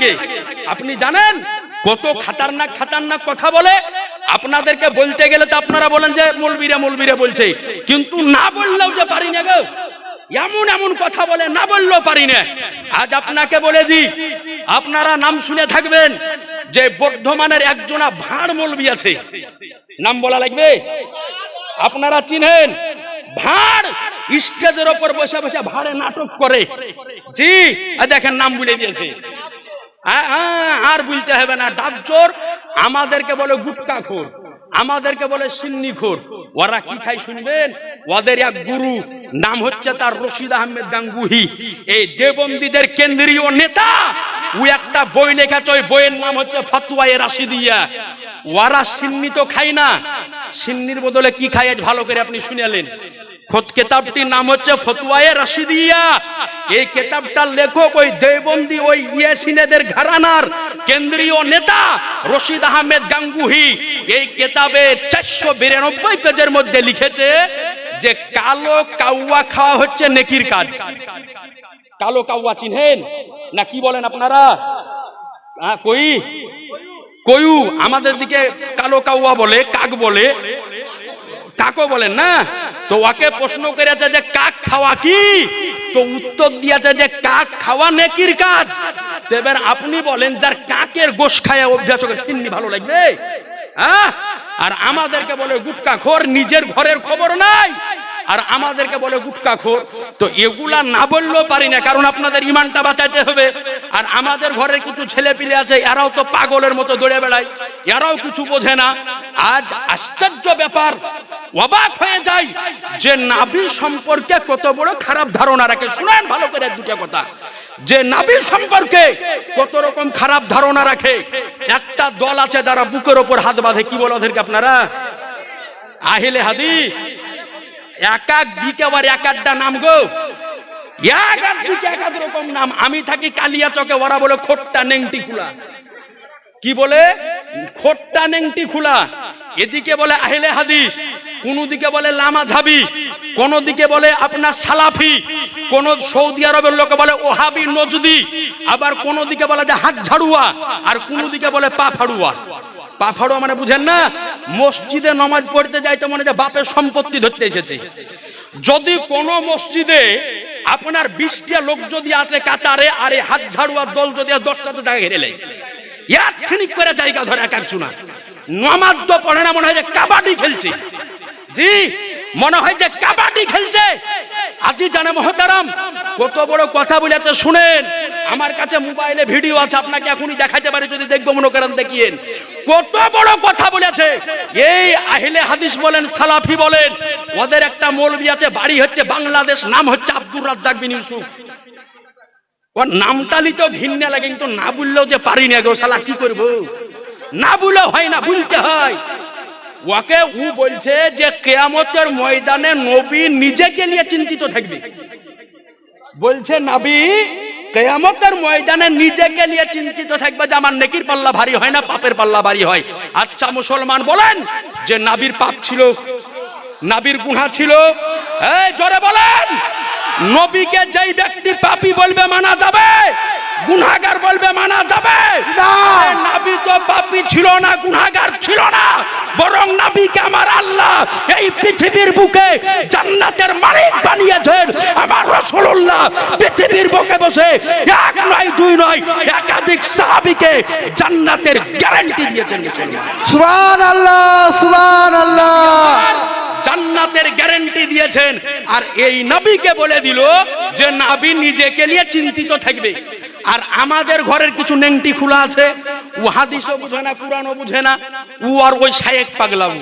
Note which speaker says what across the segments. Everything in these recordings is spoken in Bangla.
Speaker 1: লাগে। আপনি জানেন? কত খাতারনাক খাতারনাক কথা বলে। আপনাদেরকে বলতে গেলে তো আপনারা বলেন যে, মলবিরা মলবিরা বলছে। কিন্তু না বললেও যে পারি না গো। এমন এমন কথা বলে, না বললেও পারি না। আজ আপনাকে বলে দিই, আপনারা নাম শুনে থাকবেন যে, বর্ধমানের একজনা ভাঁড় মলবি আছে। নাম বলা লাগবে? আপনারা চিনেন? ভাঁড় স্টেজের ওপর বসে বসে ভাঁড়ে নাটক করে। জি দেখেন, নাম বলে দিয়েছে। আর বুঝতে হবে না ডাবচোর আমাদেরকে বলে গুটকা খোর, আমাদেরকে বলে সিন্নি খোর। ওরা কি খাই শুনবেন? ওদের এক গুরু, নাম হচ্ছে তার রশিদ আহমেদ গাঙ্গুহি। এই দেবন্দীদের কেন্দ্রীয় নেতা, ও একটা বই লেখেছে, ওই বইয়ের নাম হচ্ছে ফাতুয়ায়ে রাশিদিয়া। ওরা সিন্নি তো খাই না। সিন্নির বদলে কি খাই আজ ভালো করে আপনি শুনেলেন খোদ কেতাবটির নাম হচ্ছে ফতুয়ায়ে রাশিদিয়া। এই কেতাবটার লেখক ওই দেবন্দি ওই ইয়াসিনেদের ঘরানার কেন্দ্রীয় নেতা রশিদ আহমেদ গাঙ্গুহি। এই কেতাবের চারশো বিরানব্বই পেজের মধ্যে লিখেছে যে, কালো কাউয়া খাওয়া হচ্ছে নেকির কাজ। কালো কাউয়া চিনহেন না কি বলেন আপনারা? কই? কয়ু? আমাদের দিকে কালো কাউয়া বলে, কাক বলে। কাকও বলেন, না তো ওকে প্রশ্ন করেছে যে কাক খাওয়া কি? তো উত্তর দিয়েছে যে কাক খাওয়া নেকির কাজ। এবার আপনি বলেন, যার কাকের গোশ খায়া অভ্যাস সিন্নি ভালো লাগবে? হ্যাঁ? আর আমাদেরকে বলে, গুটকা ঘর নিজের ঘরের খবর নাই। আর আমাদেরকে বলে গুটকা খোর। তো এগুলা না বললেও পারি না, কারণ আপনাদের ইমানটা বাঁচাইতে হবে। আর আমাদের ঘরের কিছু ছেলে পিলে আছে, এরাও তো পাগলের মতো দৌড়ে বেড়ায়। এরাও কিছু বোঝে না। আজ আশ্চর্য ব্যাপার, অবাক হয়ে যায় যে নাভি সম্পর্কে কত বড় খারাপ ধারণা রাখে। শুনেন ভালো করে দুটো কথা। যে নাভি সম্পর্কে কত রকম খারাপ ধারণা রাখে। একটা দল আছে যারা বুকের ওপর হাত বাঁধে। কি বলে ওদেরকে আপনারা? আহিলে হাদিস। এক দিকে আবার এক নাম আমি থাকি কালিয়া চকে ওরা বলে খোট্টা নেংটি খুলা। কি বলে? খোট্টা নেংটি খোলা। এদিকে বলে আহলে হাদিস কোন দিকে বলে লামা ঝাবি কোন দিকে বলে আপনার সালাফি, কোন সৌদি আরবের লোকে বলে ওহাবি নজদি, আবার কোন দিকে বলে যে হাত ঝাড়ুয়া, আর কোন দিকে বলে পা ফাড়ুয়া। পা ফাড়ুয়া মানে বুঝেন না? মসজিদে নমাজ পড়তে যাই তো মনে যে বাপের সম্পত্তি ধরতে এসেছে। যদি কোন মসজিদে আপনার বিশটা লোক যদি আছে কাতারে, আর এই হাত ঝাড়ুয়ার দল যদি দশটাতে জায়গা ঘেরে লেয় একখানিক করে জায়গা ধরে এক একজনা। নমাজ তো পড়ে না, মনে হয় যে কাবাডি খেলছে। জি, মনে হয় যে কাবাডি খেলছে। আজি জানে মহতারাম, কত বড় কথা বলেছে, শুনেন। আমার কাছে মোবাইলে ভিডিও আছে, আপনাকে এখনই দেখাতে পারি, যদি দেখব, মনে করেন দেখিয়েন। কত বড় কথা বলেছে। এই আহিলে হাদিস বলেন, সালাফি বলেন, ওদের একটা মৌলবি আছে, বাড়ি হচ্ছে বাংলাদেশ, নাম হচ্ছে আব্দুর রাজ্জাক বিন ইউসুফ। ওর নামটা নিতেও ঘিন্না লাগে কিন্তু না বললেও যে পারি না গো কি করব? না বললেও হয় না, বলতে হয়। ওকে ও বলছে যে কেয়ামতের ময়দানে নবী নিজেকে নিয়ে চিন্তিত থাকবে। বলছে, নবী, কেয়ামতের ময়দানে নিজেকে নিয়ে চিন্তিত থাকবে যে আমার নেকির পাল্লা ভারী হয় না, পাপের পাল্লা ভারী হয়। আচ্ছা মুসলমান, বলেন যে নাবির পাপ ছিল, নাবির গুণা ছিল। জোরে বলেন! নবীকে যেই ব্যক্তি পাপী বলবে মানা যাবে গুনাগার বলবে মানা যাবে। নাবি তো পাপি ছিল না গুনাগার ছিল না। বরং নাবিকে আমার আল্লাহ এই পৃথিবীর বুকে জান্নাতের মালিক বানিয়েছেন। আমার রাসূলুল্লাহ পৃথিবীর বুকে বসে এক নয় দুই নয় একাধিক সাহাবীকে জান্নাতের গ্যারান্টি দিয়েছেন মুসলমান।
Speaker 2: সুবহান আল্লাহ সুবহান আল্লাহ
Speaker 1: জান্নাতের গ্যারেন্টি দিয়েছেন। আর এই নবীকে বলে দিল যে, নাবি, নিজেকে নিয়ে চিন্তিত থাকবে। আর আমাদের ঘরের কিছু নেংটি খোলা আছে। ও হাদিসও বুঝে না পুরাণও বুঝে না। ও আর ওই শায়েক পাগলাম।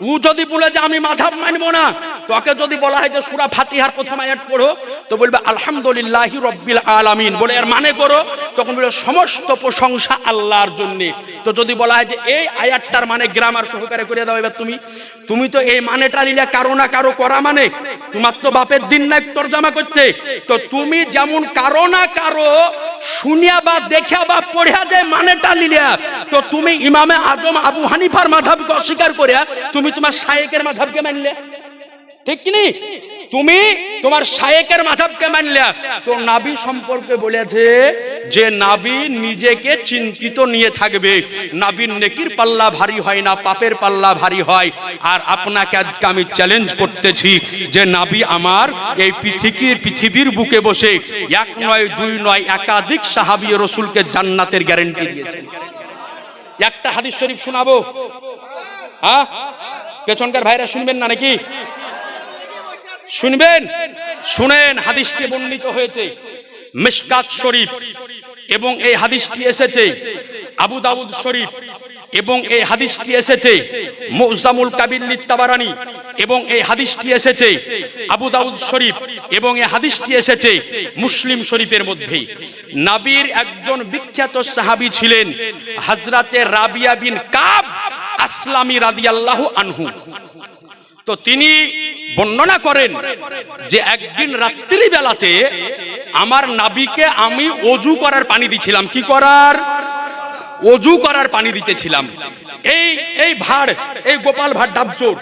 Speaker 1: ও যদি বলে যে, আমি মাঝাব মানবো না। তোকে যদি বলা হয় যে, সুরা ফাতিহার প্রথম আয়াত পড়ো, তো বলবে, আলহামদুলিল্লাহি রব্বিল আলামিন। বলে, এর মানে করো? তখন বলবে, সমস্ত প্রশংসা আল্লাহর জন্য। তো যদি বলা হয় যে এই আয়াতটার মানে গ্রামার সহকারে করে দাও এবার তুমি। তুমি তো এই মানেটা নিলে কারও না কারও করা মানে। তোমার তো বাপের দিন না তর্জমা করতে। তো তুমি যেমন কারও না কারও শুনিয়া বা দেখা বা পড়িয়া যে মানেটা লিলিয়া তো তুমি ইমামে আজম আবু হানিফার মাঝাবকে অস্বীকার করিয়া তুমি তোমার শায়েকের মাঝাবকে মানলে। ঠিক কি? তুমি তোমার শায়েকের মাঝাবকে মানলা। তো নাবি সম্পর্কে বলেছে যে নাবি নিজেকে চিন্তিত নিয়ে থাকবে। নাবির নেকির পাল্লা ভারী হয় না, পাপের পাল্লা ভারী হয়। আর আপনাকে আজকে আমি চ্যালেঞ্জ করতেছি যে নাবি আমার এই পৃথিবীর পৃথিবীর বুকে বসে এক নয়, দুই নয় একাধিক সাহাবি রসুলকে জান্নাতের গ্যারেন্টি দিয়েছেন একটা হাদিস শরীফ শোনাবো? হ্যাঁ? পেছনকার ভাইরা শুনবেন না নাকি? শুনবেন? শুনেন, হাদিসটি বর্ণিত হয়েছে। মিশকাত শরীফ এবং এই হাদিসটি এসেছে আবু দাউদ শরীফ এবং এই হাদিসটি এসেছে মুজামুল কাবিল তাবারানি এবং এই হাদিসটি এসেছে আবু দাউদ শরীফ এবং এই হাদিসটি এসেছে মুসলিম শরীফের মধ্যে। নাবির একজন বিখ্যাত সাহাবী ছিলেন হযরতে রাবিয়া বিন কাব আসলামী রাদিয়াল্লাহু আনহু। তো তিনি বর্ণনা করেন যে একদিন রাত্রি বেলাতে আমার নাবিকে আমি অজু করার পানি দিছিলাম। কি করার? অজু করার পানি দিতেছিলাম। এই এই ভাড়, এই গোপাল ভাড় ডাবচোর।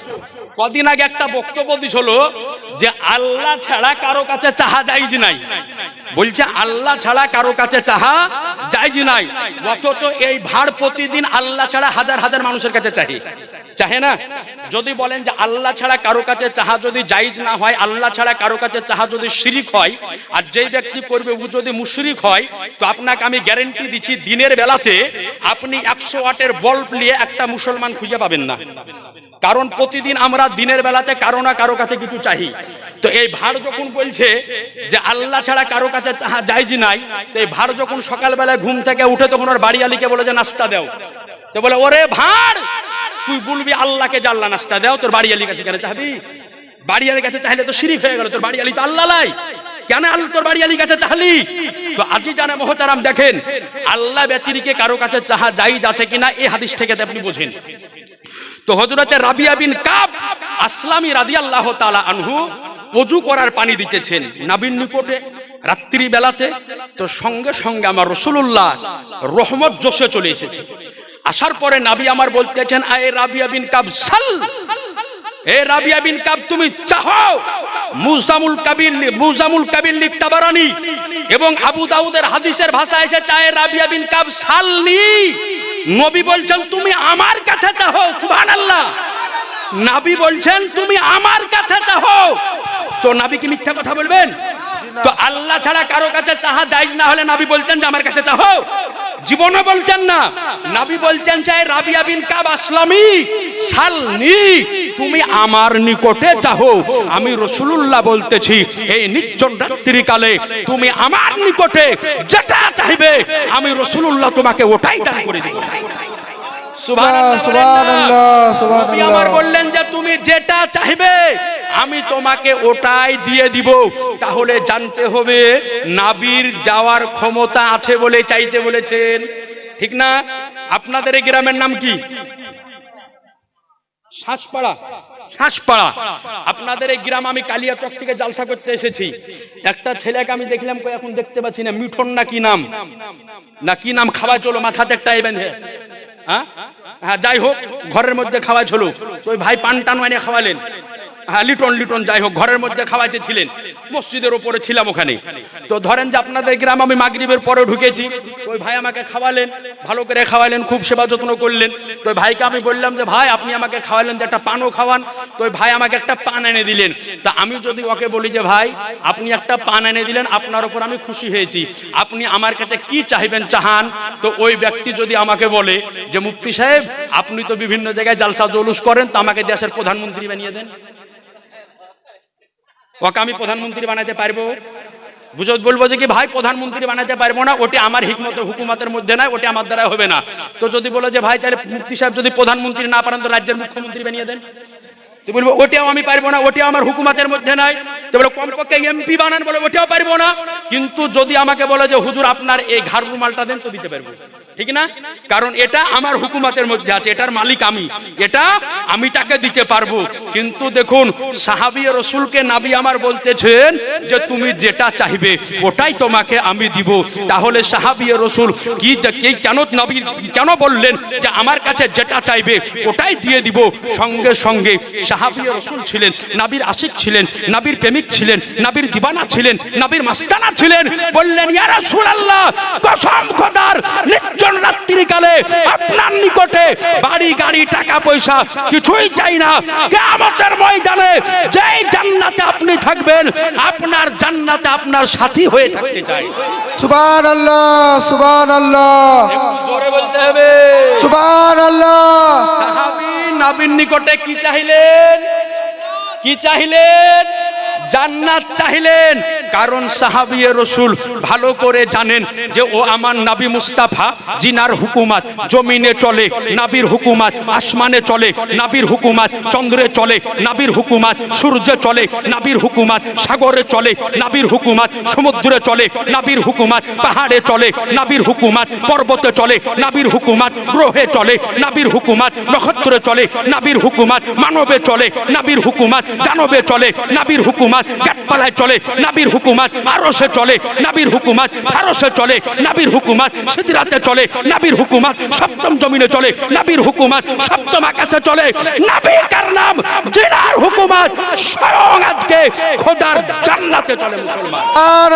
Speaker 1: কদিন আগে একটা বক্তব্য দিছিল যে আল্লাহ ছাড়া কারও কাছে চাহা যাইজ নাই। বলছে, আল্লাহ ছাড়া কারও কাছে চাহা যাইজ নাই। অথচ এই ভাড় প্রতিদিন আল্লাহ ছাড়া হাজার হাজার মানুষের কাছে চাহি। চাহে না? যদি বলেন যে আল্লাহ ছাড়া কারও কাছে চাহা যদি জাইজ না হয়, আল্লাহ ছাড়া কারও কাছে চাহা যদি শিরিক হয়, আর যেই ব্যক্তি করবে ও যদি মুশরিক হয়, তো আপনাকে আমি গ্যারেন্টি দিচ্ছি, দিনের বেলাতে আপনি একশো ওয়াটের বল্ব নিয়ে একটা মুসলমান খুঁজে পাবেন না। কারণ প্রতিদিন আমরা দিনের বেলাতে কারও না কারও কাছে কিছু চাহি তো এই ভাড় যখন বলছে যে আল্লাহ ছাড়া কারও কাছে যাইজ নাই, তো এই ভাড় যখন সকালবেলায় ঘুম থেকে উঠে তখন ওর বাড়ি আলীকে বলে যে, নাস্তা দাও। তো বলে, ওরে ভাড় তুই বলবি আল্লাহকে জাল্লা নাস্তা দাও। তোর বাড়ি আলীর কাছে কেন চাহবি বাড়ি আলীর কাছে চাইলে তো শিরিফ হয়ে গেল, তোর বাড়ি আলী তো আল্লাহ লাই। কেন আল্লাহ তোর বাড়ি আলীর কাছে চাহলি তো আজি জানে মহতারাম দেখেন, আল্লাহ ব্যতিরিকে কারও কাছে চাহা জাইজ আছে কিনা এই হাদিস থেকে আপনি বোঝেন। তো হজরতে রাবিয়া বিন কাব আসলামী রাদি আল্লাহ তালা আনহু অজু করার পানি দিতেছেন নাবিন নিকটে রাত্রি বেলাতে তো সঙ্গে সঙ্গে আমার রসুল্লাহ রহমত জোশে চলে এসেছে। আসার পরে নাবি আমার বলতেছেন, আয় রাবিয়া বিন কাব, সাল। এ রাবিয়া বিন কাব, তুমি চাহো। মুজামুল কাবিল মুজামুল কাবিল লিখতাবারানি এবং আবু দাউদের হাদিসের ভাষা এসে চায় রাবিয়া বিন কাব, সালনি। নবী বলছেন, তুমি আমার কাছে চাহো সুহান আল্লাহ নাবি বলছেন, তুমি আমার কাছে চাহো। তো নাবি কি মিথ্যা কথা বলবেন? তো আল্লাহ ছাড়া কারও কাছে চাহা যাইজ না হলে নাবি বলতেন যে আমার কাছে চাহো। জীবনও বলতেন না। নাবি বলতেন চাই রাবিয়া বিন কাব আসলামি, সালনি, তুমি আমার নিকটে চাহো। আমি রসুলুল্লাহ বলতেছি, এই নির্জন রাত্রি কালে তুমি আমার নিকটে যেটা চাইবে, আমি রসুলুল্লাহ তোমাকে ওটাই দান করে দেব সুবহানাল্লাহ,
Speaker 2: সুবহানাল্লাহ,
Speaker 1: নবী
Speaker 2: সুবহানাল্লাহ।
Speaker 1: আমার বললেন যে তুমি যেটা চাইবে আমি তোমাকে ওটাই দিয়ে দিব। তাহলে জানতে হবে নাবির দেওয়ার ক্ষমতা আছে বলে চাইতে বলেছেন। ঠিক না? আপনাদের এই গ্রামের নাম কি? শ্বাসপাড়া শ্বাসপাড়া আপনাদের এই গ্রাম আমি কালিয়াচক থেকে জালসা করতে এসেছি। একটা ছেলেকে আমি দেখলাম এখন দেখতে পাচ্ছি না। মিঠন না কি নাম? না কি নাম? খাওয়া চলো মাথাতে একটা এবেন হ্যাঁ? হ্যাঁ যাই হোক ঘরের মধ্যে খাওয়া ছিল ওই ভাই পান টান খাওয়ালেন। হ্যাঁ লিটন লিটন, যাই হোক, ঘরের মধ্যে খাওয়াইতে ছিলেন। মসজিদের ওপরে ছিলাম ওখানে। তো ধরেন যে আপনাদের গ্রাম, আমি মাগরিবের পরে ঢুকেছি। ওই ভাই আমাকে খাওয়ালেন, ভালো করে খাওয়ালেন, খুব সেবা যত্ন করলেন। তো ওই ভাইকে আমি বললাম যে, ভাই, আপনি আমাকে খাওয়ালেন যে একটা পানও খাওয়ান। তো ওই ভাই আমাকে একটা পান এনে দিলেন। তা আমি যদি ওকে বলি যে, ভাই, আপনি একটা পান এনে দিলেন, আপনার উপর আমি খুশি হয়েছি। আপনি আমার কাছে কি চাইবেন চাহান? তো ওই ব্যক্তি যদি আমাকে বলে যে, মুফতি সাহেব, আপনি তো বিভিন্ন জায়গায় জালসা জলুস করেন, তো আমাকে দেশের প্রধানমন্ত্রী বানিয়ে দেন। ওকে আমি প্রধানমন্ত্রী বানাতে পারব? বুঝত বলব যে কি ভাই, প্রধানমন্ত্রী বানাতে পারব না, ওটি আমার হিকমত হুকুমতের মধ্যে নাই, ওটি আমার দ্বারা হবে না। তো যদি বলো যে ভাই, তাহলে মুক্তি সাহেব যদি প্রধানমন্ত্রী না পারেন, তো রাজ্যের মুখ্যমন্ত্রী বানিয়ে দেন। তুই বলব, ওটাও আমি পারব না, ওটাও আমার হুকুমতের মধ্যে নাই। তো বলে কমপক্ষে এমপি বানান বলে ওটাও পারব না। কিন্তু যদি আমাকে বলে যে, হুজুর, আপনার এই ঘাড় রুমালটা দেন তো দিতে পারব। ঠিক না? কারণ এটা আমার হুকুমতের মধ্যে আছে, এটার মালিক আমি। এটা আমি তাকে দিতে পারব। কিন্তু দেখুন, সাহাবি রসুলকে নাবি আমার বলতেছেন যে, তুমি যেটা চাইবে, ওটাই তোমাকে আমি দিব। তাহলে সাহাবি রসুল কি কেন নবী কেন বললেন যে, আমার কাছে যেটা চাইবে, ওটাই দিয়ে দিব। সঙ্গে সঙ্গে সাহাবি রসুল ছিলেন নাবির আশিক ছিলেন নাবির প্রেমিক ছিলেন নাবির দিবানা ছিলেন নাবির মাস্তানা ছিলেন বললেন ইয়া রাসূলুল্লাহ কসম খোদার নির্জন রাত্রিকালে আপনার নিকটে বাড়ি গাড়ি টাকা পয়সা কিছুই চাই না। কিয়ামতের ময়দানে যেই জান্নাতে আপনি থাকবেন আপনার জান্নাতে আপনার সাথী হয়ে থাকতে চাই।
Speaker 2: সুবান আল্লাহ সুবান আল্লাহ
Speaker 1: জোরে বলতে হবে।
Speaker 2: সুবান আল্লাহ
Speaker 1: নবীর নিকটে কি চাইলেন কি চাইলেন জান্নাত চাইলেন কারণ সাহাবী রসুল ভালো করে জানেন যে ও আমার নাবি মুস্তাফা জিনার হুকুমাত জমিনে চলে নাবির হুকুমাত আসমানে চলে নাবির হুকুমাত চন্দ্রে চলে নাবির হুকুমাত সূর্যে চলে নাবির হুকুমাত সাগরে চলে নাবির হুকুমাত সমুদ্রে চলে নাবির হুকুমাত পাহাড়ে চলে নাবির হুকুমাত পর্বতে চলে নাবির হুকুমাত গ্রহে চলে নাবির হুকুমাত নক্ষত্রে চলে নাবির হুকুমাত মানবে চলে নাবির হুকুমাত দানবে চলে নাবির হুকুমাত গাছপালায় চলে নাবির হুকুমাত আরসে চলে নাবির হুকুমাত ফারসে চলে নাবির হুকুমাত সিদ্রাতে চলে নাবির হুকুমাত সপ্তম জমিনে চলে নাবির হুকুমাত সপ্তম আকাশে চলে নাবির কার নাম? জিনার হুকুমাত। স্বয়ং আজকে খোদার জান্নাতে চলে মুসলমান।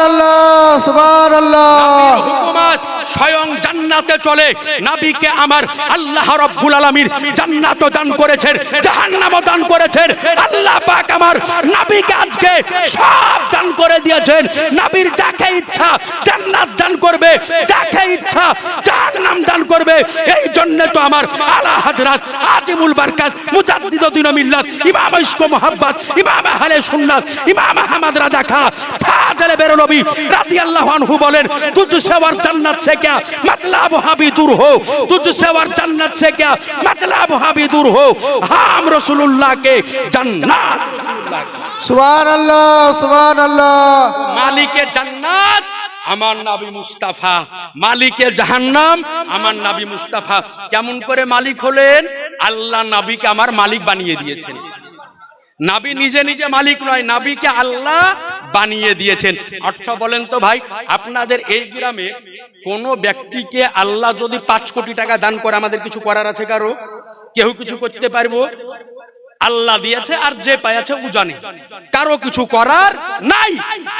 Speaker 2: আল্লাহ সুবান আল্লাহ
Speaker 1: হুকুমাত স্বয়ং জান্নাতে চলে। নাবিকে আমার আল্লাহ রব্বুল আলামিন জান্নাত দান করেছেন জাহান্নামও দান করেছেন। আল্লাহ পাক আমার নাবিকে আজকে আমাদেরকে সব দান করে দিয়েছেন। নাবির যাকে ইচ্ছা জান্নাত দান করবে যাকে ইচ্ছা যার নাম দান করবে। এই জন্য তো আমার আলা হাজরাত আজিমুল বারকাত মুজাদ্দিদ দিন মিল্লাত ইমাম ইশক মোহাম্মদ ইমাম আহলে সুন্নাত ইমাম আহমদ রাজা খা ফাজালে বের নবী রাদিয়াল্লাহু আনহু বলেন তুজ সেওয়ার জান্নাত সে কে মতলব হাবি দূর হো। তুজ সেওয়ার জান্নাত সে কে মতলব হাবি দূর হো।
Speaker 2: হাম রাসূলুল্লাহ কে জান্নাত
Speaker 1: সুবহানাল্লাহ। জান্নাত, আমার নাবি মুস্তাফা। জাহান্নাম, আমার নাবি মুস্তাফা। কেমন করে মালিক হলেন? আল্লাহ নাবিকে আমার মালিক বানিয়ে দিয়েছেন। নাবি নিজে নিজে মালিক নয়, নাবিকে আল্লাহ বানিয়ে দিয়েছেন। অর্থ বলেন তো ভাই, আপনাদের এই গ্রামে কোন ব্যক্তিকে আল্লাহ যদি পাঁচ কোটি টাকা দান করে, আমাদের কিছু করার আছে কারও? কেউ কিছু করতে পারব? আল্লাহ দিয়েছে আর যে পাইয়াছে ও জানে। কারও কিছু করার নাই।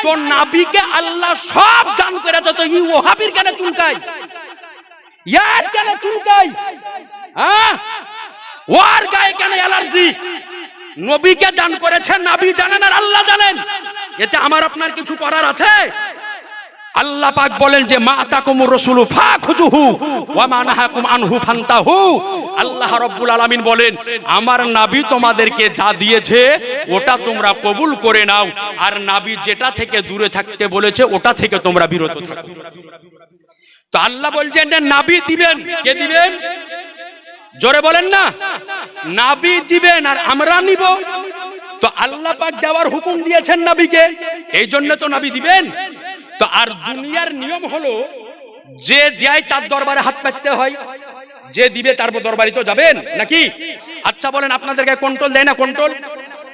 Speaker 1: তো নাবিকে আল্লাহ সব দান করেছে তো ই ওহাবির কেন চুলকাই ইয়ার কেন চুলকাই হ্যাঁ? ওর গায়ে কেন অ্যালার্জি। নবীকে দান করেছে, নাবি জানেন আর আল্লাহ জানেন। এতে আমার আপনার কিছু করার আছে? আল্লাহ পাক বলেন যে, মা তাকুমুর রাসূলু ফাখুজুহু ওয়া মা নাহাকুম আনহু ফান্তাহু। আল্লাহ রাব্বুল আলামিন বলেন, আমার নাবি তোমাদেরকে যা দিয়েছে, ওটা তোমরা কবুল করে নাও। আর নাবি যেটা থেকে দূরে থাকতে বলেছে, ওটা থেকে তোমরা বিরত থাকো। তো আল্লাহ বলছেন যে, নাবি দিবেন। কে দিবেন? জোরে বলেন না। নাবি দিবেন আর আমরা নিব। তো আল্লাহ পাক দেওয়ার হুকুম দিয়েছেন নাবিকে। এই জন্য তো নাবি দিবেন। তো আর দুনিয়ার নিয়ম হলো, যে দেয় তার দরবারে হাত পাততে হয়, যে দিবে তার দরবারে তো যাবেন, নাকি? আচ্ছা বলেন আপনাদেরকে কন্ট্রোল দেয় না কন্ট্রোল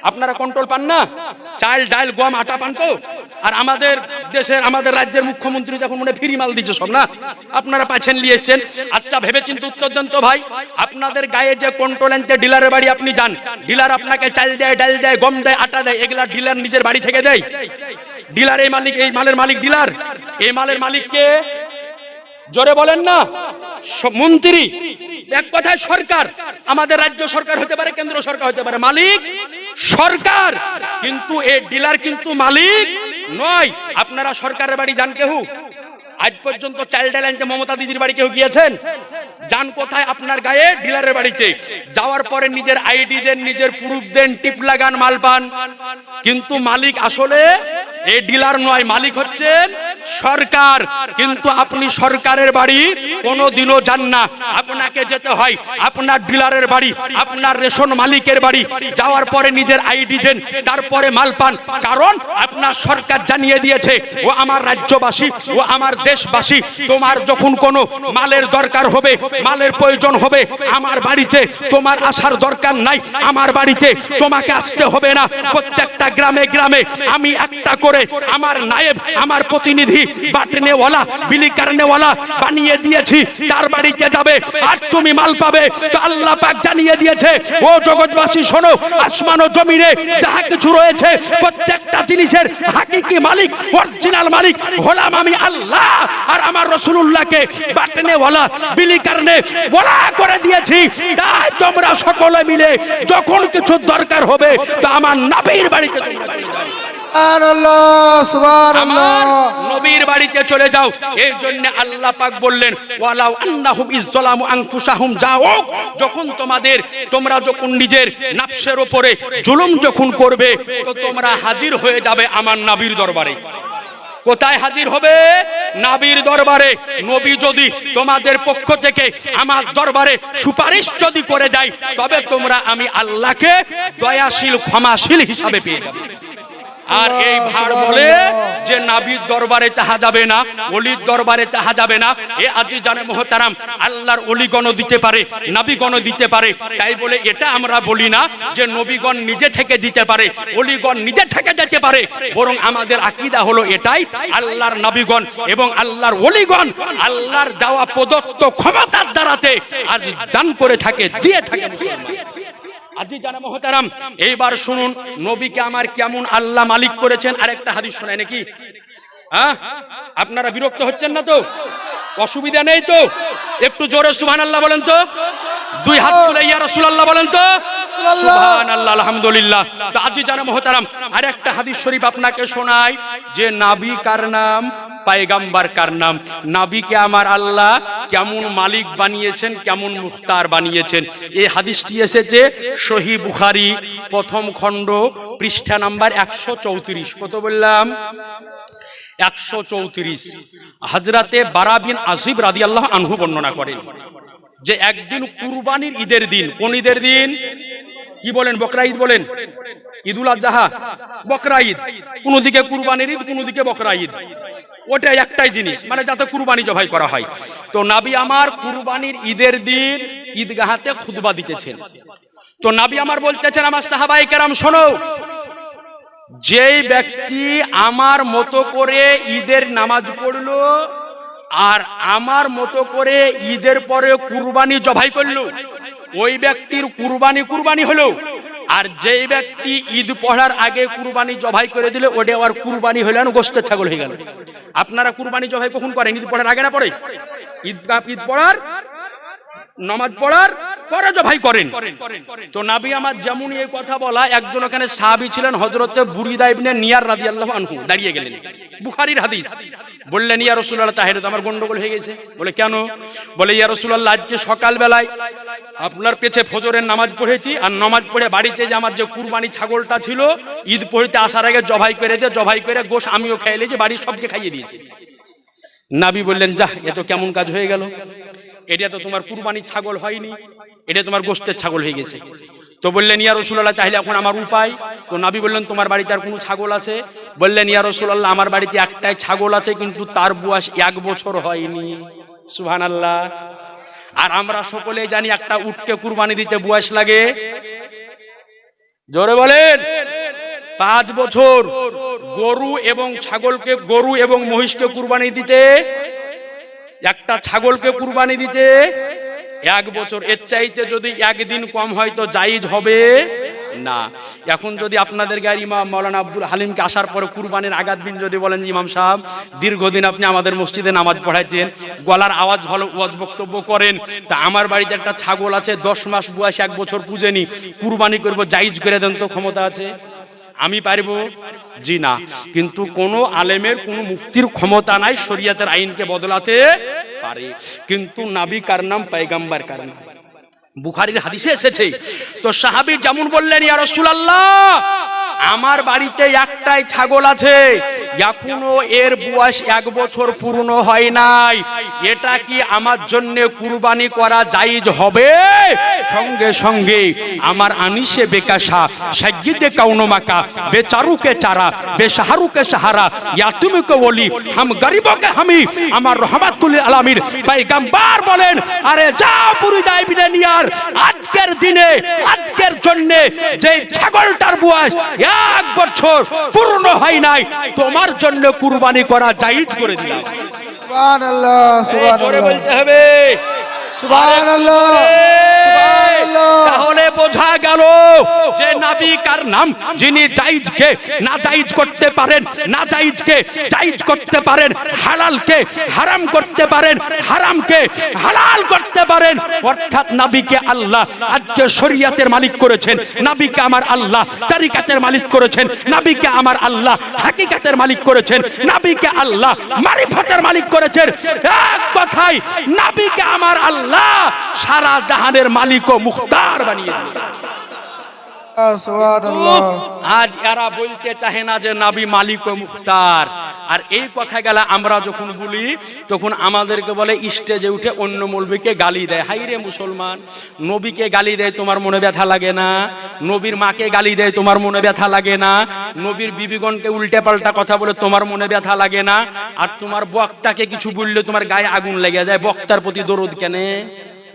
Speaker 1: আপনারা কন্ট্রোল পান না? চাল, ডাল, গম, আটা পান তো? আর আমাদের দেশের, আমাদের রাজ্যের মুখ্যমন্ত্রী তখন মনে ফ্রি মাল দিচ্ছে সব, না? আপনারা পাচ্ছেন নিয়ে এসছেন আচ্ছা ভেবে চিন্তে উত্তর দেন তো ভাই। আপনাদের গায়ে যে কন্ট্রোল আনতে ডিলারের বাড়ি আপনি যান। ডিলার আপনাকে চাল দেয়, ডাল দেয়, গম দেয়, আটা দেয়, এগুলা ডিলার নিজের বাড়ি থেকে দেয়। ডিলার এই মালিক, এই মালের মালিক ডিলার। এই মালের মালিককে জোরে বলেন না। মন্ত্রী। এক কথায় সরকার। আমাদের রাজ্য সরকার হতে পারে, কেন্দ্র সরকার হতে পারে। মালিক সরকার। কিন্তু এই ডিলার কিন্তু মালিক নয়। আপনারা সরকারের বাড়ি যান কেউ আজ পর্যন্ত চাইল্ড লাইনতে মমতা দিদির বাড়ি কেউ গিয়েছেন? যান কোথায় আপনার গায়ে ডিলারের বাড়িতে? যাওয়ার পরে নিজের আইডি দেন, নিজের প্রুফ দেন, টিপ লাগান, মাল পান। কিন্তু মালিক আসলে এই ডিলার নয়, মালিক হচ্ছেন সরকার। কিন্তু আপনি সরকারের বাড়ি কোনো দিনও যান না। আপনাকে যেতে হয় আপনার ডিলারের বাড়ি, আপনার রেশন মালিকের বাড়ি। যাওয়ার পরে নিজের আইডি দেন, তারপরে মাল পান। কারণ আপনার সরকার জানিয়ে দিয়েছে, ও আমার রাজ্যবাসী, ও আমার দেশবাসী, তোমার যখন কোনো মালের দরকার হবে, মালের প্রয়োজন হবে, আমার বাড়িতে তোমার আসার দরকার নাই। আমার বাড়িতে তোমাকে আসতে হবে না। প্রত্যেকটা গ্রামে গ্রামে আমি একটা করে আমার নায়েব, আমার প্রতিনিধি, বাটনেওয়ালা, বিলি কারনেওয়ালা বানিয়ে দিয়েছি, তার বাড়িতে যাবে আর তুমি মাল পাবে, তো আল্লাহ পাক জানিয়ে দিয়েছে, ও জগৎবাসী শোনো, আসমান ও জমিনে যাহা কিছু রয়েছে, প্রত্যেকটা জিনিসের হাকিকি মালিক অরিজিনাল মালিক হলাম আমি আল্লাহ, আর আমার রসুলুল্লাহকে বাটনেওয়ালা, বিলি কারণে বলা করে দিয়েছি, তাই তোমরা সকলে মিলে যখন কিছু দরকার হবে, তো আমার নাবির বাড়িতে জুলুম যখন করবে, তো তোমরা হাজির হয়ে যাবে আমার নবীর দরবারে। কোথায় হাজির হবে? নাবির দরবারে। নবী যদি তোমাদের পক্ষ থেকে আমার দরবারে সুপারিশ যদি করে দেয়, তবে তোমরা আমি আল্লাহকে দয়াশীল, ক্ষমাশীল হিসাবে পেয়ে যাবে। আর এই ভার বলে যে নাবির দরবারে চাহা যাবে না অলির দরবারে চাহা যাবে না এ আজি জানে মোহতারাম আল্লাহর অলিগণ দিতে পারে নাবিগণ দিতে পারে। তাই বলে এটা আমরা বলি না যে নবীগণ নিজে থেকে দিতে পারে অলিগণ নিজে থেকে যেতে পারে। বরং আমাদের আকিদা হলো এটাই আল্লাহর নবীগণ এবং আল্লাহর অলিগণ আল্লাহর দেওয়া প্রদত্ত ক্ষমতার দ্বারাতে আজ দান করে থাকে দিয়ে থাকে। এইবার শুনুন, নবীকে আমার কেমন আল্লাহ মালিক করেছেন? আরেকটা হাদিস শোনায় নাকি? হ্যাঁ? আপনারা বিরক্ত হচ্ছেন না তো? অসুবিধা নেই তো? একটু জোরে সুহান আল্লাহ বলেন তো। দুই হাত তুলে ইয়া রাসূলুল্লাহ বলেন তো? সুবহান আল্লাহ আলহামদুলিল্লাহ। তো আজি জানা মহতারাম আরেকটা হাদিস শরীফ আপনাকে শোনাই যে নাবী কার নাম পায়গাম্বার কার নাম? নাবিকে আমার আল্লাহ কেমন মালিক বানিয়েছেন কেমন মুখতার বানিয়েছেন? এই হাদিসটি এসেছে সহি বুখারি প্রথম খণ্ড পৃষ্ঠা নাম্বার একশো চৌত্রিশ। কত বললাম? একশো চৌত্রিশ। হাজরাতে বারাবিন আসিব রাদি আল্লাহ আনহু বর্ণনা করেন। যে একদিন কুরবানির ঈদের দিন, কোন ঈদের দিন? কি বলেন, বকরা ঈদ বলেন? ঈদুল আজহা, বকরা ঈদ। কোন দিকে কুরবানির ঈদ, কোন দিকে বকরা ঈদ। ওটা একটাই জিনিস মানে যাতে কুরবানি জবাই করা হয়। তো নাবি আমার কুরবানির ঈদের দিন ঈদগাহাতে খুতবা দিতেছেন। তো নাবি আমার বলতেছেন, আমার সাহাবাই কেরাম, শোনো, যেই ব্যক্তি আমার মতো করে ঈদের নামাজ পড়ল আর আমার মতো করে ঈদের পরে কুরবানি জবাই করল। ওই ব্যক্তির কুরবানি কুরবানি হলো। আর যেই ব্যক্তি ঈদ পড়ার আগে কুরবানি জবাই করে দিলে, ওটা আবার কুরবানি হইল না, গোস্তের ছাগল হয়ে গেল। আপনারা কুরবানি জবাই কখন করেন? ঈদ পড়ার আগে না পড়ে ঈদ ঈদ পড়ার নমাজ পড়ার পরে জবাই করেন। তো নাবি আমার যেমন এই কথা বলা, একজন ওখানে সাহাবি ছিলেন হজরতে বুরিদা ইবনে নিয়ার রাদিয়াল্লাহু আনহু, দাঁড়িয়ে গেলেন। বুখারীর হাদিস। বললেন, ইয়া রাসূলুল্লাহ তাহেরে আমার গন্ডগোল হয়ে গেছে। বলে, কেন? বলে, ইয়া রাসূলুল্লাহ, আজকে সকাল বেলায় আপনার পেছে ফজরের নামাজ পড়েছি, আর নামাজ পড়ে বাড়িতে যে আমার যে কুরবানি ছাগলটা ছিল, ঈদ পড়তে আসার আগে জবাই করে দিয়ে জবাই করে গোশ আমিও খাইয়ে নিয়েছি বাড়ির সবকে খাইয়ে দিয়েছি। নাবি বললেন যা এ তো কেমন কাজ হয়ে গেল? এটা তো তোমার কুরবানির ছাগল হয়নি, এটা তোমার গোস্তের ছাগল হয়ে গেছে। তো বললেন, ইয়া রসুল্লাহ তাহলে এখন আমার উপায়? তো নাবি বললেন, তোমার বাড়িতে আর কোনো ছাগল আছে? বললেন, ইয়া রসুল্লাহ আমার বাড়িতে একটাই ছাগল আছে, কিন্তু তার বয়স এক বছর হয়নি। সুহান আল্লাহ আর আমরা সকলে জানি একটা উটকে কুরবানি দিতে বয়স লাগে। জোরে বলেন, পাঁচ বছর গরু এবং ছাগলকে, গরু এবং মহিষকে কুরবানি দিতে একটা ছাগলকে কুরবানি দিতে এক বছর। এর চাইতে যদি একদিন কম হয় তো জাইজ হবে? না। এখন যদি আপনাদের গাড়ি ইমাম মৌলানা আব্দুল হালিমকে আসার পরে কুরবানির আগাত দিন, যদি বলেন ইমাম সাহেব, দীর্ঘদিন আপনি আমাদের মসজিদে নামাজ পড়াইছেন, গলার আওয়াজ ভালো, ওয়াজ বক্তব্য করেন, তা আমার বাড়িতে একটা ছাগল আছে, দশ মাস বয়স এক বছর পুজেনি কুরবানি করব, জাইজ করে দেন তো ক্ষমতা আছে? আমি পারব? জি না। কিন্তু কোন আলেমের কোন মুক্তির ক্ষমতা নাই শরিয়াতের আইনকে বদলাতে পারে। কিন্তু নাবি কার নাম পাইগাম্বার কার নাম? বুখারির হাদিসে এসেছে। তো সাহাবি যেমন বললেন, ইয়া রাসূলুল্লাহ! আমার বাড়িতে একটাই ছাগল আছে। এখনও এর বয়স এক বছর পূর্ণ হয় নাই। এটা কি আমার জন্য কুরবানি করা জায়েজ হবে? সঙ্গে সঙ্গে আমার আনিসে বেকাশা সাজ্জিদে কাউনমাকা, বেচারুকে চারা বেসাহারুকে সাহারা, ইয়াতুমিকে বলি হাম গরিবকে হামি, আমার রহমাতুল আলামিন পাইগাম্বার বলেন, আরে যাও পুরি দাইবিনে নিয়ার, আজকের দিনে, আজকের জন্য যে ছাগলটার বয়স এক বছর পূর্ণ হয় নাই। তোমার জন্য কুরবানি করা জায়েজ করে দিলাম।
Speaker 2: সুবহান আল্লাহ
Speaker 1: এই
Speaker 2: সুবহান
Speaker 1: জোরে
Speaker 2: আল্লাহ
Speaker 1: বলতে হবে।
Speaker 2: সুবহান আল্লাহ সুবহান আল্লাহ
Speaker 1: তাহলে বোঝা গেল যে নাবি কার নাম, যিনি জায়েজকে না জায়েজ করতে পারেন, না জায়েজকে জায়েজ করতে পারেন, হালালকে হারাম করতে পারেন, হারামকে হালাল করতে পারেন। অর্থাৎ নাবিকে আল্লাহ আজকে শরিয়াতের মালিক করেছেন, নাবিকে আমার আল্লাহ তারিকাতের মালিক করেছেন, নাবিকে আমার আল্লাহ হাকিকাতের মালিক করেছেন, নাবিকে আল্লাহ মারিফতের মালিক করেছেন। এক কথাই নাবিকে আমার আল্লাহ সারা জাহানের মালিক ও মুখতার বানিয়ে আজ এরা বলতে চাহে না যে নাবি মালিক ও মুক্তার আর এই কথা গেলে আমরা যখন বলি তখন আমাদেরকে বলে স্টেজে উঠে অন্য মৌলবীকে গালি দেয়। হাই রে মুসলমান নবীকে গালি দেয় তোমার মনে ব্যথা লাগে না? নবীর মাকে গালি দেয় তোমার মনে ব্যথা লাগে না? নবীর বিবিগণকে উল্টে পাল্টা কথা বলে তোমার মনে ব্যথা লাগে না? আর তোমার বক্তাকে কিছু বললে তোমার গায়ে আগুন লেগে যায়। বক্তার প্রতি দরদ কেনে?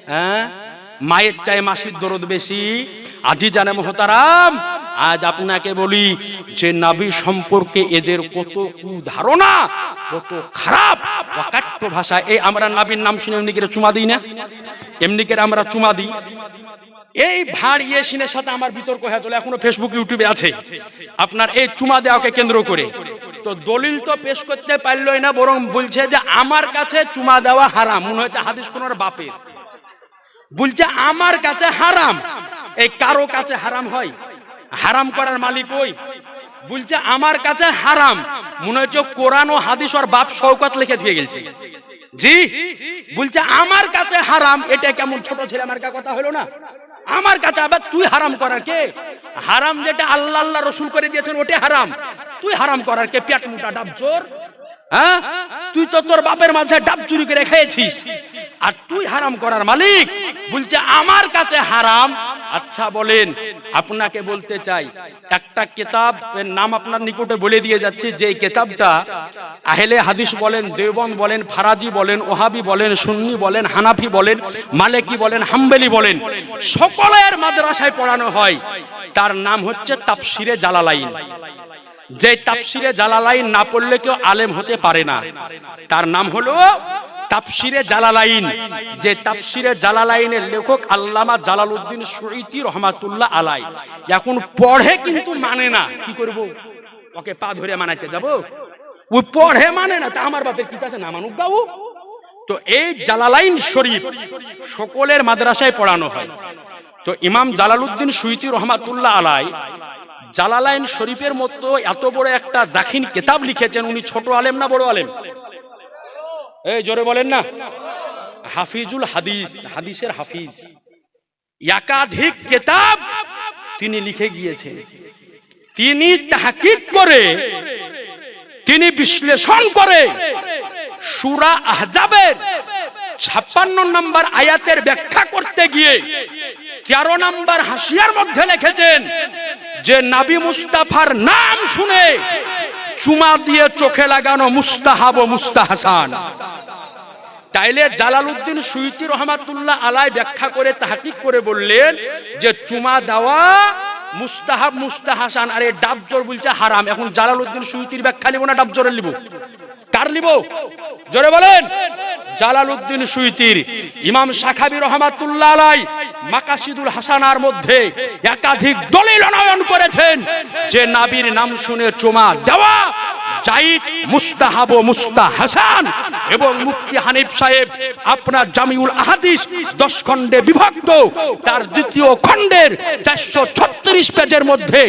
Speaker 1: হ্যাঁ? মায়ের চাই মাসির দরদ বেশি। আজি জানে মহতারাম, আজ আপনাকে বলি যে নাবি সম্পর্কে এদের কত ধারণা কত খারাপ, অকাট্য ভাষা। এই আমরা নাবির নাম শুনে এমনি করে চুমা দিই না? এমনি করে আমরা চুমা দিই। এই ভাড় ইয়েসিনের সাথে আমার বিতর্ক হয়ে চলে এখনও ফেসবুক ইউটিউবে আছে। আপনার এই চুমা দেওয়াকে কেন্দ্র করে। তো দলিল তো পেশ করতে পারলই না, বরং বলছে যে আমার কাছে চুমা দেওয়া হারাম। মনে হচ্ছে হাদিস কোন বাপের। বলছে, আমার কাছে হারাম। এই কারও কাছে হারাম হয়? হারাম করার মালিক ওই। বলছে, আমার কাছে হারাম। মনে হচ্ছে কোরআন ও হাদিস ওর বাপ শৌকত লিখে দিয়ে গেছে। জি? বলছে, আমার কাছে হারাম। এটা কেমন ছোট ছেলে, আমার কথা হলো না? আমার কাছে আবার তুই হারাম করার কে? হারাম যেটা আল্লাহ আল্লাহ রসুল করে দিয়েছেন, ওটা হারাম। তুই হারাম করার কে? পেট মোটা ডাব জোর হ্যাঁ? তুই তো তোর বাপের মাঝে ডাব চুরি করে খেয়েছিস। আর তুই হারাম করার মালিক? বলছে, আমার কাছে হারাম। আচ্ছা বলেন, আপনাকে বলতে চাই, একটা কেতাবের নাম আপনার নিকটে বলে দিয়ে যাচ্ছি যে কেতাবটা আহলে হাদিস বলেন দেওবন বলেন, ফারাজি বলেন, ওহাবি বলেন, সুন্নি বলেন, হানাফি বলেন, মালেকি বলেন, হাম্বেলি বলেন, সকলের মাদ্রাসায় পড়ানো হয়। তার নাম হচ্ছে তাপসিরে জালালাইন। যে তাপসিরে জালালাইন না পড়লে কেউ আলেম হতে পারে না। তার নাম হলো তাফসিরে জালালাইন, যে তাফসিরে জালালাইনের লেখক আল্লামা জালালউদ্দিন সুইতি রহমাতুল্লাহ আলাই। এখন পড়ে কিন্তু মানে না, কি করব? ওকে পা ধরে মানাইতে যাব? ওই পড়ে মানে না, তা আমার বাপের কি আছে না মানুক গাও তো এই জালালাইন শরীফ সকলের মাদ্রাসায় পড়ানো হয়। তো ইমাম জালালউদ্দিন সুইতি রহমাতুল্লাহ আলাই জালালাইন শরীফের মতো এত বড় একটা দাখিন কেতাব লিখেছেন, উনি ছোট আলেম না বড় আলেম? এই জোরে বলেন না। হাফিজুল হাদিস, হাদিসের হাফিজ। একাধিক কেতাব তিনি লিখে গিয়েছেন। তিনি তাহাকিক করে, তিনি বিশ্লেষণ করে। সুরা আহজাবের ছাপ্পান্ন নম্বর আয়াতের ব্যাখ্যা করতে গিয়ে তেরো নম্বর হাসিয়ার মধ্যে লিখেছেন যে, নাবি মুস্তাফার নাম শুনে চুমা দিয়ে চোখে লাগানো মুস্তাহাব ও মুস্তাহাসান। তাইলে জালালউদ্দিন সুইতি রহমাতুল্লাহ আলাই ব্যাখ্যা করে তাহাকিক করে বললেন যে চুমা দেওয়া মুস্তাহাব, মুস্তাহাসান, আরে ডাবজোর বলছে হারাম। এখন জালালউদ্দিন সুইতির ব্যাখ্যা নিব না, ডাবজোরের লিব কার লিব জোরে বলেন। জালালউদ্দিন সুইতির, ইমাম শাখাবি রহমাতুল্লাহ আলাই মাকাসিদুল হাসানার মধ্যে একাধিক দলিল অনয়ন করেছেন। যে নাবির নাম শুনে চুমা দেওয়া জাইদ মুস্তাহাব ও মুস্তাহাসান এবং মুফতি হানিফ সাহেব আপনার জামিউল আহাদিস দশ খণ্ডে বিভক্ত, তার দ্বিতীয় খণ্ডের চারশো ছত্রিশ পেজের মধ্যে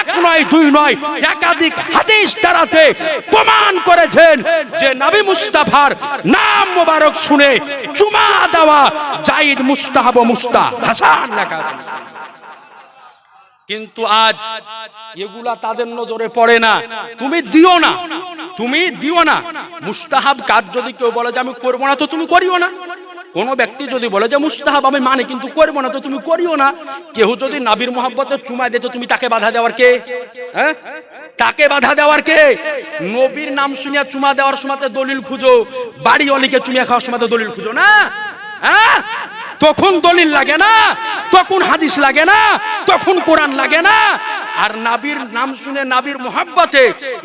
Speaker 1: এক নয়, দুই নয়, একাধিক হাদিস দ্বারাতে প্রমাণ করেছেন। যে নবী মুস্তাফার নাম মোবারক শুনে চুমা দেওয়া জাইদ মুস্তাহাব ও মুস্তাহাসান লেখা কিন্তু আজ এগুলা তাদের নজরে পড়ে না। তুমি দিও না। তুমি দিও না। মুস্তাহাব কাজ যদি কেউ বলে যে আমি করব না তো তুমি করিও না। কোন ব্যক্তি যদি বলে যে মুস্তাহাব আমি মানে কিন্তু করব না তো তুমি করিও না। কেউ যদি নাবির মোহাব্বতে চুমায় দিতে তুমি তাকে বাধা দেওয়ার কে? হ্যাঁ? তাকে বাধা দেওয়ার কে? নবীর নাম শুনিয়া চুমা দেওয়ার সময় দলিল খুঁজো। বাড়ি অলিকে চুমিয়া খাওয়ার সময় দলিল খুঁজো, না? হ্যাঁ? তখন দলিল লাগে না, তখন হাদিস লাগে না, তখন কোরআন লাগে না। আর নাবির নাম শুনে নাবির মোহাব্বতে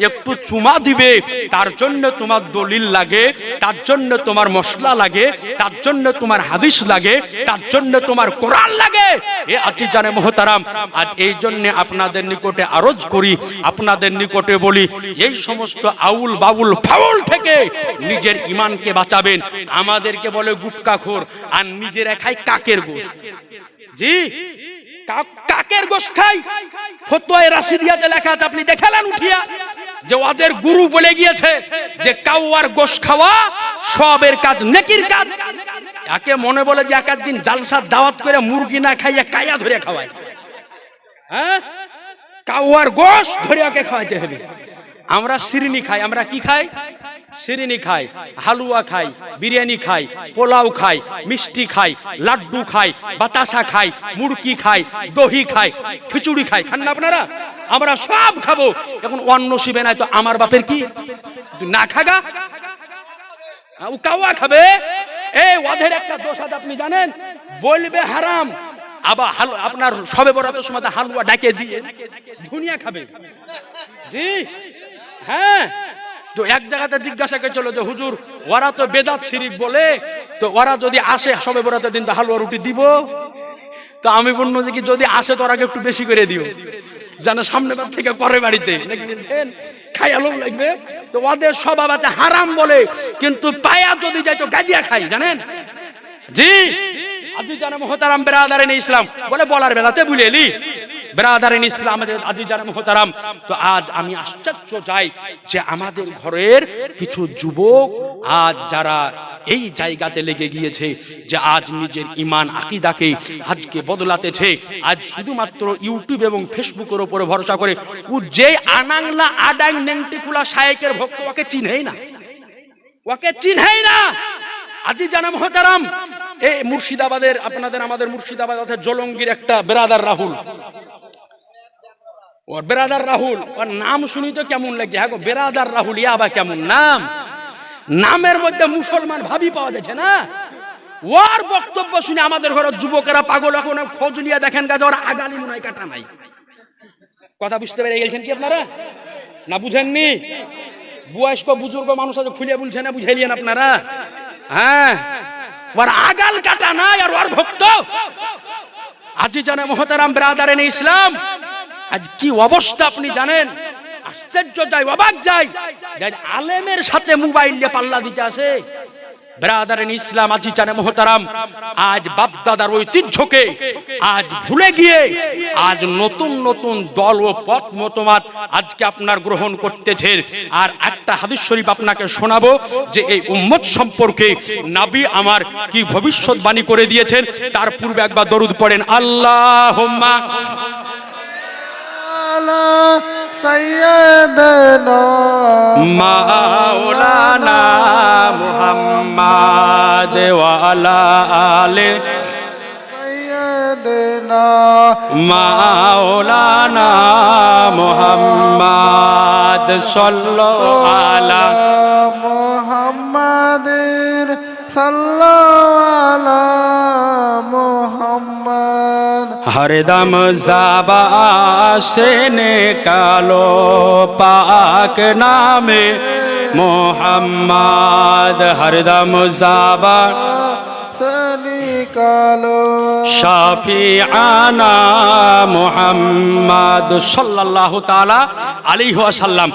Speaker 1: একটু চুমা দিবে, তার জন্য তোমার দলিল লাগে, তার জন্য তোমার মশলা লাগে, তার জন্য তোমার হাদিস লাগে, তার জন্য তোমার কোরআন লাগে। এ আজি জানে মহতারাম, আজ এই জন্য আপনাদের নিকটে আরজ করি, আপনাদের নিকটে বলি, এই সমস্ত আউল বাউল ফাউল থেকে নিজের ইমানকে বাঁচাবেন। আমাদেরকে বলে গুটকাখোর, আর নিজেরা খায় কাকের গোশ। জি কাকের গোশ খাই। ফতোয়ায় রাশিদিয়াতে লেখা আছে, আপনি দেখালেন উঠিয়া। যে ওদের গুরু বলে গিয়েছে যে কাউয়ার গোশ খাওয়া সবের কাজ, নেকির কাজ। একে মনে বলে যে এক দিন জালসার দাওয়াত করে মুরগি না খাইয়া কায়া ধরে খাওয়ায়। হ্যাঁ? কাউয়ার গোশ ধরে ওকে খাওয়াইতে হবে। আমরা সিরিনি খাই, আমরা কি খাই? সিরিনি খাই, হালুয়া খাই, বিরিয়ানি খাই, পোলাও খাই, মিষ্টি খাই, লাড্ডু খাই, বাতাসা খাই, মুড়কি খাই, দহি খাই, খিচুড়ি খাই। খান না আপনারা? আমরা সব খাব। এখন অন্ন শিবে নাই তো আমার বাপের কি? না খাগা? ও কাওয়া খাবে? এই ওদের একটা দোষ আপনি জানেন? বলবে হারাম। আবার হালু, আপনার সবে বরাতের সময় হালুয়া ডাকে দিয়ে, ধুনিয়া খাবে। জি? হ্যাঁ? তো এক জায়গাতে জিজ্ঞাসা করে চলো যে, হুজুর, ওরা তো বেদাত শিরিক বলে, তো ওরা যদি আসে সবে বরাতের দিন তো হালুয়া রুটি দিব? তো আমি বলব যে, কি যদি আসে, তো ওরাকে একটু বেশি করে দিও। যেন সামনে বার থেকে করে বাড়িতে। নাকি বলছেন? লাগবে। তো ওদের স্বভাব আছে হারাম বলে, কিন্তু পায়া যদি যায়, তো গাদিয়া খাই, জানেন? জি। আজি জানে মোহতারাম বেরাদারিন ইসলাম বলে, বলার বেলাতে এলি। বেরাদারিন ইসলাম আমাদের আজি জানে মোহতারাম। তো আজ আমি আশ্চর্য যাই যে আমাদের ঘরের কিছু যুবক আজ যারা এই জায়গাতে লেগে গিয়েছে যে আজ নিজের ইমান আকিদাকে আজকে বদলাতেছে। আজ শুধুমাত্র ইউটিউব এবং ফেসবুকের উপরে ভরসা করে, ও যে আনাংলা আডাং নেংটিকুলা শায়েকের ভক্ত, ওকে চিনহেই না। ওকে চিনহেই না। আজি জানা মহতারাম এই মুর্শিদাবাদের, আপনাদের আমাদের মুর্শিদাবাদ আছে জলঙ্গির একটা বেরাদার রাহুল। ওর বেরাদার রাহুল, ওর নাম শুনি তো কেমন লাগছে। হ্যাঁ বেরাদার রাহুল, ইয়া বা কেমন নাম? নামের মধ্যে মুসলমান ভাবি পাওয়া যাচ্ছে না। ওর বক্তব্য শুনে আমাদের ঘরের যুবকেরা পাগল, এখন খোঁজ নিয়ে দেখেন গাছ ওর আগালি মনে হয় কাটা নাই। কথা বুঝতে পেরে গেছেন কি আপনারা? না বুঝেননি? বয়স্ক, বুজুর্গ মানুষ আছে, খুলে বলছে না, বুঝাইলেন আপনারা? হ্যাঁ। ওর আগাল কাটা নাই আর ওর ভক্ত। আজি জানে মহতারাম ব্রাদারেন ইসলাম। আজ কি অবস্থা আপনি জানেন? আশ্চর্য যায়, অবাক যায়। আলেমের সাথে মোবাইল দিয়ে পাল্লা দিতে আসে। ব্রাদারেন ইসলাম আজি জানে মহতারাম, আজ বাপদাদার ঐতিহ্যকে আজ ভুলে গিয়ে আজ নতুন নতুন দল ও পথ মতবাদ আজকে আপনার গ্রহণ করতেছেন আর একটা হাদিস শরীফ আপনাকে শোনাবো যে এই উম্মত সম্পর্কে নাবি আমার কি ভবিষ্যৎবাণী করে দিয়েছেন, তার পূর্বে একবার দরুদ পড়েন আল্লাহ
Speaker 2: আলা সাইয়্যিদানা
Speaker 1: মাওলানা মুহাম্মাদ ওয়ালা আলে
Speaker 2: সাইয়্যিদানা
Speaker 1: মাওলানা মুহাম্মাদ সাল্লাল্লাহু আলা
Speaker 2: মুহাম্মাদিন সাল্লাল্লাহু
Speaker 1: হরদম জাবাসেন কালো পাক নামে মোহাম্মদ হরদম
Speaker 2: জাবা কালো
Speaker 1: শাফি আনা মোহাম্মদ সাল্লাহ তালা আলী হাসাল্লাম